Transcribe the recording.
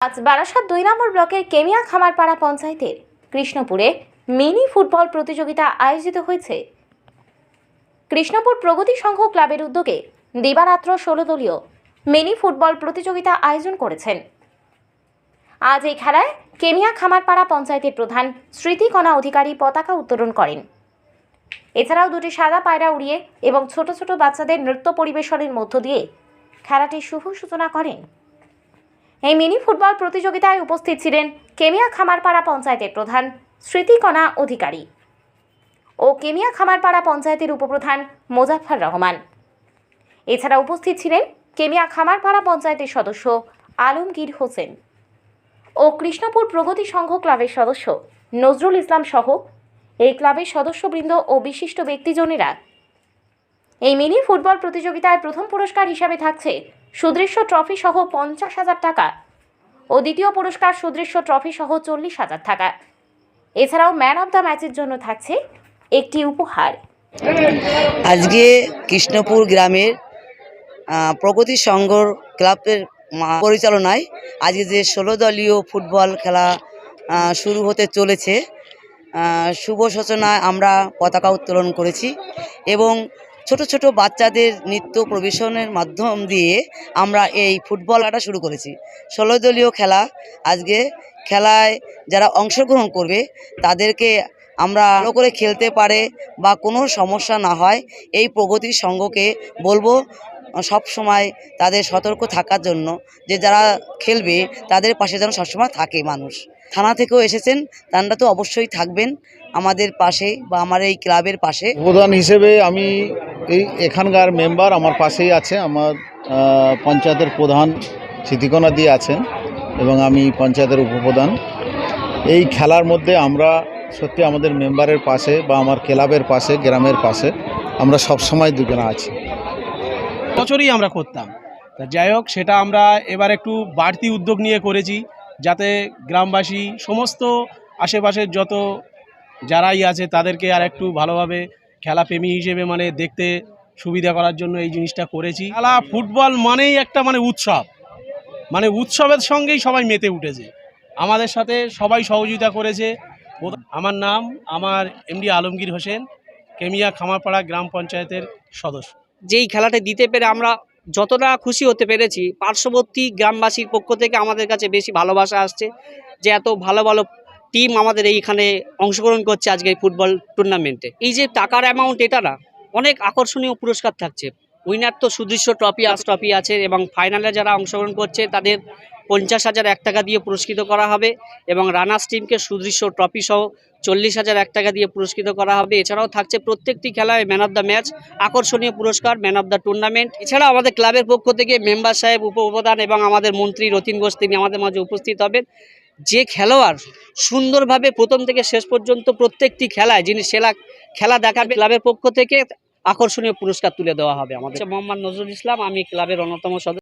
আজ বারাসাত দুই নম্বর ব্লকের কেমিয়া খামারপাড়া পঞ্চায়েতের কৃষ্ণপুরে মিনি ফুটবল প্রতিযোগিতা আয়োজিত হয়েছে। কৃষ্ণপুর প্রগতি সংঘ ক্লাবের উদ্যোগে দিবারাত্র ষোলো দলীয় মিনি ফুটবল প্রতিযোগিতা আয়োজন করেছেন। আজ এই খেলায় কেমিয়া খামারপাড়া পঞ্চায়েতের প্রধান স্মৃতিকণা অধিকারী পতাকা উত্তোলন করেন। এছাড়াও দুটি সাদা পায়রা উড়িয়ে এবং ছোট ছোট বাচ্চাদের নৃত্য পরিবেশনের মধ্য দিয়ে খেলাটির শুভ সূচনা করেন। এই মিনি ফুটবল প্রতিযোগিতায় উপস্থিত ছিলেন কেমিয়া খামারপাড়া পঞ্চায়েতের প্রধান স্মৃতিকণা অধিকারী ও কেমিয়া খামারপাড়া পঞ্চায়েতের উপপ্রধান মোজাফফর রহমান। এছাড়া উপস্থিত ছিলেন কেমিয়া খামারপাড়া পঞ্চায়েতের সদস্য আলমগীর হোসেন ও কৃষ্ণপুর প্রগতি সংঘ ক্লাবের সদস্য নজরুল ইসলাম সহ এই ক্লাবের সদস্যবৃন্দ ও বিশিষ্ট ব্যক্তিজনেরা এই মিনি ফুটবল প্রতিযোগিতায় প্রথম পুরস্কার হিসাবে থাকছে সুদৃশ্য ট্রফি সহ পঞ্চাশ হাজার টাকা। ও দ্বিতীয় পুরস্কার সুদৃশ্য ট্রফি সহ চল্লিশ হাজার টাকা। এছাড়াও ম্যান অব দ্য ম্যাচের জন্য থাকছে একটি উপহার। আজকে কৃষ্ণপুর গ্রামের প্রগতি সংঘ ক্লাবের পরিচালনায় আজকে যে ষোলো দলীয় ফুটবল খেলা শুরু হতে চলেছে। শুভ সূচনায় আমরা পতাকা উত্তোলন করেছি এবং ছোট ছোট বাচ্চাদের নৃত্য প্রবেশনের মাধ্যম দিয়ে আমরা এই ফুটবল খেলাটা শুরু করেছি। ষোলো দলীয় খেলা। আজকে খেলায় যারা অংশগ্রহণ করবে, তাদেরকে আমরা ভালো করে খেলতে পারে বা কোনো সমস্যা না হয়, এই প্রগতি সংঘকে বলব, সব সময় তাদের সতর্ক থাকার জন্য যে যারা খেলবে, তাদের পাশে যেন সবসময় থাকে মানুষ। থানা থেকেও এসেছেন, তারা তো অবশ্যই থাকবেন আমাদের পাশে বা আমার এই ক্লাবের পাশে। প্রধান হিসেবে আমি এই এখানকার মেম্বার আমার পাশেই আছে, আমার পঞ্চায়েতের প্রধান স্মৃতিকণা দিয়ে আছেন এবং আমি পঞ্চায়েতের উপপ্রধান। এই খেলার মধ্যে আমরা সত্যি আমাদের মেম্বারের পাশে বা আমার ক্লাবের পাশে, গ্রামের পাশে আমরা সবসময় দুজনে আছি। বছরই আমরা করতাম। তা যাই হোক, সেটা আমরা এবার একটু বাড়তি উদ্যোগ নিয়ে করেছি যাতে গ্রামবাসী, সমস্ত আশেপাশের যত যারাই আছে তাদেরকে আর একটু ভালোভাবে খেলাপ্রেমী হিসেবে মানে দেখতে সুবিধা করার জন্য এই জিনিসটা করেছি। খেলা, ফুটবল মানেই একটা মানে উৎসব। মানে উৎসবের সঙ্গেই সবাই মেতে উঠেছে। আমাদের সাথে সবাই সহযোগিতা করেছে। আমার নাম আমার এমডি আলমগীর হোসেন, কেমিয়া খামারপাড়া গ্রাম পঞ্চায়েতের সদস্য। যেই খেলাটা দিতে পেরে আমরা যতটা খুশি হতে পেরেছি, পার্শ্ববর্তী গ্রামবাসীর পক্ষ থেকে আমাদের কাছে বেশি ভালোবাসা আসছে যে এত ভালো ভালো টিম আমাদের এইখানে অংশগ্রহণ করছে আজকে ফুটবল টুর্নামেন্টে এই যে টাকার অ্যামাউন্ট এটা না, অনেক আকর্ষণীয় পুরস্কার থাকছে। উইনার তো সুদৃশ্য ট্রফি আস ট্রফি আছে এবং ফাইনালে যারা অংশগ্রহণ করছে তাদের পঞ্চাশ হাজার এক টাকা দিয়ে পুরস্কৃত করা হবে এবং রানার্স টিমকে সুদৃশ্য ট্রফি সহ চল্লিশ হাজার এক টাকা দিয়ে পুরস্কৃত করা হবে। এছাড়াও থাকছে প্রত্যেকটি খেলায় ম্যান অফ দ্য ম্যাচ আকর্ষণীয় পুরস্কার ম্যান অফ দ্য টুর্নামেন্ট এছাড়া আমাদের ক্লাবের পক্ষ থেকে মেম্বার সাহেব উপপ্রধান এবং আমাদের মন্ত্রী রতিন ঘোষ তিনি আমাদের মাঝে উপস্থিত হবেন। যে খেলোয়াড় সুন্দরভাবে প্রথম থেকে শেষ পর্যন্ত প্রত্যেকটি খেলায় যিনি সেলা খেলা দেখাবে ক্লাবের পক্ষ থেকে আকর্ষণীয় পুরস্কার তুলে দেওয়া হবে আমাদের। মোহাম্মদ নজরুল ইসলাম, আমি ক্লাবের অন্যতম সদস্য।